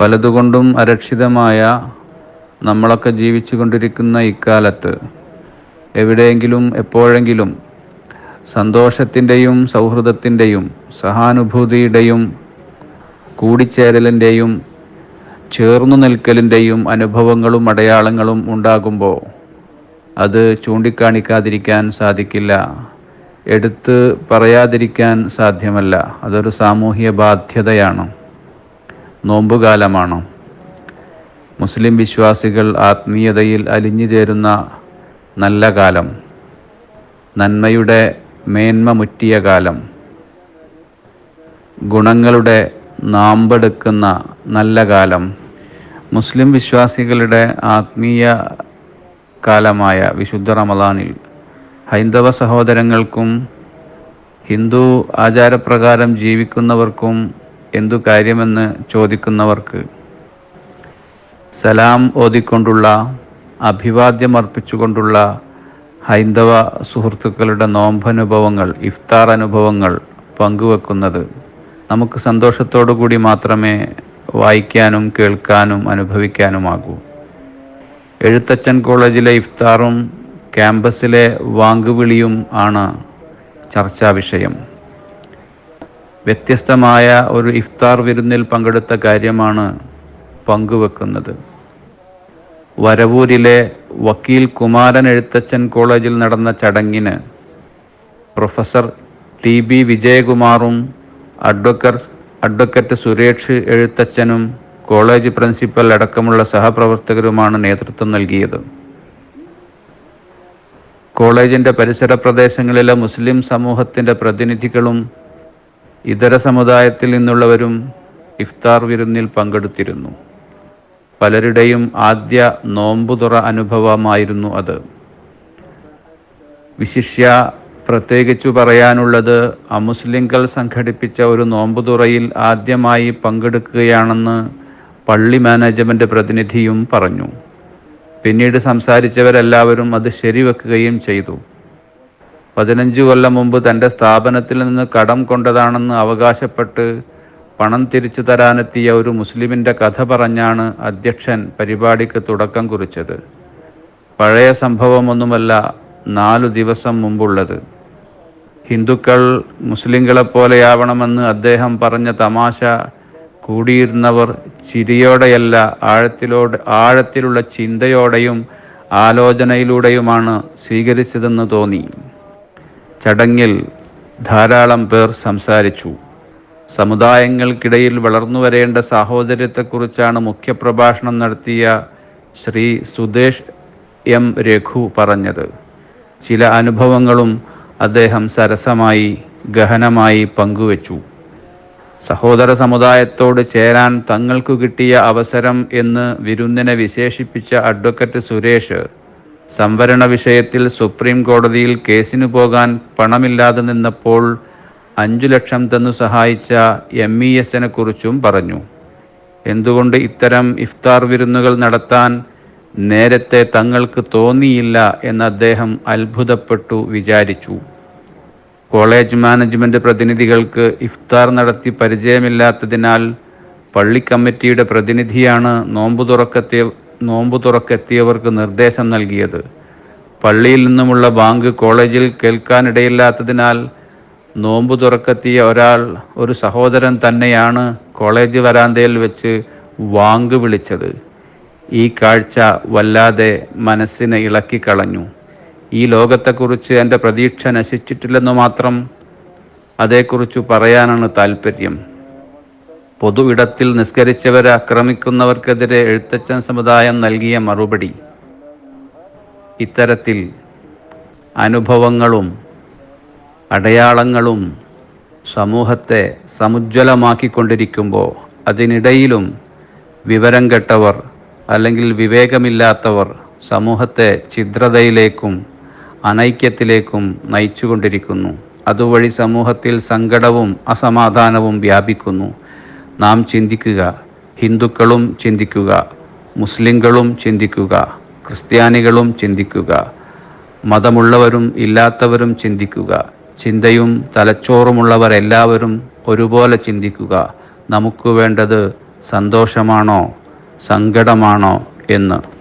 പലതുകൊണ്ടും അരക്ഷിതമായ നമ്മളൊക്കെ ജീവിച്ചു കൊണ്ടിരിക്കുന്ന ഇക്കാലത്ത് എവിടെയെങ്കിലും എപ്പോഴെങ്കിലും സന്തോഷത്തിന്റെയും സൗഹൃദത്തിന്റെയും സഹാനുഭൂതിയുടെയും കൂടിച്ചേരലിന്റെയും ചേർന്നു നിൽക്കലിന്റെയും അനുഭവങ്ങളും അടയാളങ്ങളും ഉണ്ടാകുമ്പോൾ അത് ചൂണ്ടിക്കാണിക്കാതിരിക്കാൻ സാധിക്കില്ല. എടുത്ത് പറയാതിരിക്കാൻ സാധ്യമല്ല. അതൊരു സാമൂഹ്യ ബാധ്യതയാണ്. നോമ്പുകാലമാണ്? മുസ്ലിം വിശ്വാസികൾ ആത്മീയതയിൽ അലിഞ്ഞു ചേരുന്ന നല്ല കാലം നന്മയുടെ മേന്മ മുറ്റിയ കാലം ഗുണങ്ങളുടെ നാമ്പെടുക്കുന്ന നല്ല കാലം. മുസ്ലിം വിശ്വാസികളുടെ ആത്മീയ കാലമായ വിശുദ്ധ റമദാനിൽ ഹൈന്ദവ സഹോദരങ്ങൾക്കും ഹിന്ദു ആചാരപ്രകാരം ജീവിക്കുന്നവർക്കും എന്തു കാര്യമെന്ന് ചോദിക്കുന്നവർക്ക് സലാം ഓതിക്കൊണ്ടുള്ള അഭിവാദ്യമർപ്പിച്ചുകൊണ്ടുള്ള ഹൈന്ദവ സുഹൃത്തുക്കളുടെ നോമ്പനുഭവങ്ങൾ ഇഫ്താർ അനുഭവങ്ങൾ പങ്കുവെക്കുന്നത് നമുക്ക് സന്തോഷത്തോടു കൂടി മാത്രമേ വായിക്കാനും കേൾക്കാനും അനുഭവിക്കാനുമാകൂ. എഴുത്തച്ഛൻ കോളേജിലെ ഇഫ്താറും ക്യാമ്പസിലെ വാങ്കുവിളിയും ആണ് ചർച്ചാ വിഷയം വ്യത്യസ്തമായ ഒരു ഇഫ്താർ വിരുന്നിൽ പങ്കെടുത്ത കാര്യമാണ് പങ്കുവെക്കുന്നത്. വരവൂരിലെ വക്കീൽ കുമാരൻ എഴുത്തച്ഛൻ കോളേജിൽ നടന്ന ചടങ്ങിന് പ്രൊഫസർ ടി ബി വിജയകുമാറും അഡ്വക്കറ്റ് അഡ്വക്കറ്റ് സുരേഷ് എഴുത്തച്ഛനും കോളേജ് പ്രിൻസിപ്പൽ അടക്കമുള്ള സഹപ്രവർത്തകരുമാണ് നേതൃത്വം നൽകിയത്. കോളേജിന്റെ പരിസര പ്രദേശങ്ങളിലെ മുസ്ലിം സമൂഹത്തിന്റെ പ്രതിനിധികളും ഇതര സമുദായത്തിൽ നിന്നുള്ളവരും ഇഫ്താർ വിരുന്നിൽ പങ്കെടുത്തിരുന്നു. പലരുടെയും ആദ്യ നോമ്പുതുറ അനുഭവമായിരുന്നു അത്. വിശിഷ്യ പ്രത്യേകിച്ചു പറയാനുള്ളത് അമുസ്ലിംകൾ സംഘടിപ്പിച്ച ഒരു നോമ്പുതുറയിൽ ആദ്യമായി പങ്കെടുക്കുകയാണെന്ന് പള്ളി മാനേജ്മെന്റ് പ്രതിനിധിയും പറഞ്ഞു. പിന്നീട് സംസാരിച്ചവരെല്ലാവരും അത് ശരിവെക്കുകയും ചെയ്തു. പതിനഞ്ച് കൊല്ലം മുമ്പ് തന്റെ സ്ഥാപനത്തിൽ നിന്ന് കടം കൊണ്ടതാണെന്ന് അവകാശപ്പെട്ട് പണം തിരിച്ചു തരാനെത്തിയ ഒരു മുസ്ലിമിന്റെ കഥ പറഞ്ഞാണ് അധ്യക്ഷൻ പരിപാടിക്ക് തുടക്കം കുറിച്ചത്. പഴയ സംഭവമൊന്നുമല്ല നാലു ദിവസം മുമ്പുള്ളത്. ഹിന്ദുക്കൾ മുസ്ലിങ്ങളെപ്പോലെയാവണമെന്ന് അദ്ദേഹം പറഞ്ഞ തമാശ കൂടിയിരുന്നവർ ചിരിയോടെയല്ല ആഴത്തിലോട് ആഴത്തിലുള്ള ചിന്തയോടെയും ആലോചനയിലൂടെയുമാണ് സ്വീകരിച്ചതെന്ന് തോന്നി. ചടങ്ങിൽ ധാരാളം പേർ സംസാരിച്ചു. സമുദായങ്ങൾക്കിടയിൽ വളർന്നു വരേണ്ട സാഹോദര്യത്തെക്കുറിച്ചാണ് മുഖ്യപ്രഭാഷണം നടത്തിയ ശ്രീ സുദേശ് എം രഘു പറഞ്ഞത്. ചില അനുഭവങ്ങളും അദ്ദേഹം സരസമായി ഗഹനമായി പങ്കുവച്ചു. സഹോദര സമുദായത്തോട് ചേരാൻ തങ്ങൾക്കു കിട്ടിയ അവസരം എന്ന് വിരുന്നിനെ വിശേഷിപ്പിച്ച അഡ്വക്കറ്റ് സുരേഷ് സംവരണ വിഷയത്തിൽ സുപ്രീം കോടതിയിൽ കേസിനു പോകാൻ പണമില്ലാതെ നിന്നപ്പോൾ അഞ്ചു ലക്ഷം തന്നു സഹായിച്ച എം ഇ എസിനെ കുറിച്ചും പറഞ്ഞു. എന്തുകൊണ്ട് ഇത്തരം ഇഫ്താർ വിരുന്നുകൾ നടത്താൻ നേരത്തെ തങ്ങൾക്ക് തോന്നിയില്ല എന്ന് അദ്ദേഹം അത്ഭുതപ്പെട്ടു വിചാരിച്ചു. കോളേജ് മാനേജ്മെന്റ് പ്രതിനിധികൾക്ക് ഇഫ്താർ നടത്തി പരിചയമില്ലാത്തതിനാൽ പള്ളി കമ്മിറ്റിയുടെ പ്രതിനിധിയാണ് നോമ്പു തുറക്കെത്തിയ നോമ്പു തുറക്കെത്തിയവർക്ക് നിർദ്ദേശം നൽകിയത്. പള്ളിയിൽ നിന്നുമുള്ള ബാങ്ക് കോളേജിൽ കേൾക്കാനിടയില്ലാത്തതിനാൽ നോമ്പ് തുറക്കെത്തിയ ഒരാൾ ഒരു സഹോദരൻ തന്നെയാണ് കോളേജ് വരാന്തയിൽ വെച്ച് വാങ്ക് വിളിച്ചത്. ഈ കാഴ്ച വല്ലാതെ മനസ്സിനെ ഇളക്കിക്കളഞ്ഞു. ഈ ലോകത്തെക്കുറിച്ച് എന്റെ പ്രതീക്ഷ നശിച്ചിട്ടില്ലെന്നു മാത്രം അതേക്കുറിച്ച് പറയാനാണ് താല്പര്യം പൊതു ഇടത്തിൽ നിസ്കരിച്ചവരെ ആക്രമിക്കുന്നവർക്കെതിരെ എഴുത്തച്ഛൻ സമുദായം നൽകിയ മറുപടി. ഇത്തരത്തിൽ അനുഭവങ്ങളും അടയാളങ്ങളും സമൂഹത്തെ സമുജ്വലമാക്കിക്കൊണ്ടിരിക്കുമ്പോൾ അതിനിടയിലും വിവരം കെട്ടവർ അല്ലെങ്കിൽ വിവേകമില്ലാത്തവർ സമൂഹത്തെ ഛിദ്രതയിലേക്കും അനൈക്യത്തിലേക്കും നയിച്ചുകൊണ്ടിരിക്കുന്നു. അതുവഴി സമൂഹത്തിൽ സങ്കടവും അസമാധാനവും വ്യാപിക്കുന്നു. നാം ചിന്തിക്കുക. ഹിന്ദുക്കളും ചിന്തിക്കുക. മുസ്ലിങ്ങളും ചിന്തിക്കുക. ക്രിസ്ത്യാനികളും ചിന്തിക്കുക. മതമുള്ളവരും ഇല്ലാത്തവരും ചിന്തിക്കുക. ചിന്തയും തലച്ചോറുമുള്ളവരെല്ലാവരും ഒരുപോലെ ചിന്തിക്കുക. നമുക്ക് വേണ്ടത് സന്തോഷമാണോ? സങ്കടമാണോ? എന്ന്.